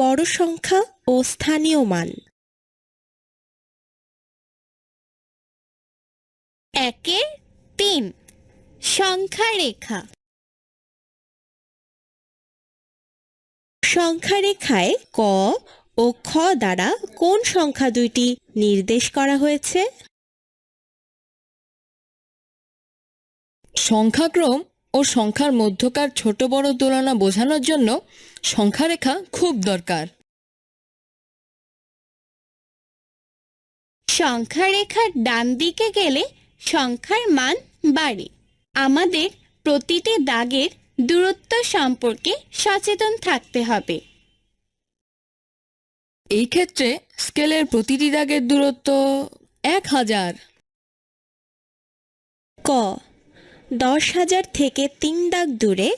বড় সংখ্যা ও স্থানীয় মান। একে তিন, সংখ্যা রেখা। সংখ্যা রেখায় ক ও খ দ্বারা কোন সংখ্যা দুইটি নির্দেশ করা হয়েছে? সংখ্যাক্রম ও সংখ্যার মধ্যকার ছোট বড় তুলনা বোঝানোর জন্য সংখ্যারেখা খুব দরকার। সংখ্যা রেখার ডান দিকে গেলে সংখ্যার মান বাড়ে। আমাদের প্রতিটি দাগের দূরত্ব সম্পর্কে সচেতন থাকতে হবে। এই ক্ষেত্রে স্কেলের প্রতিটি দাগের দূরত্ব এক হাজার। ক দশ হাজার থেকে তিন দাগ দূরে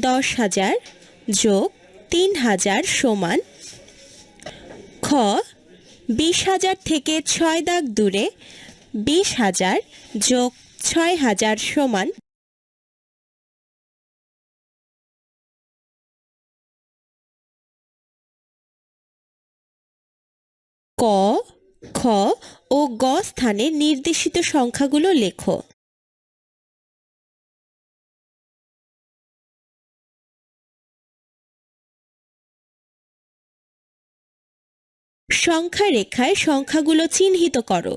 দশ হাজার যোগ তিন হাজার সমান খ, বিশ হাজার থেকে ছয় দাগ দূরে বিশ হাজার যোগ ছয় হাজার সমান ক, খ ও গ স্থানে নির্দেশিত সংখ্যাগুলো লেখো। সংখ্যা রেখায় সংখ্যাগুলো চিহ্নিত করো।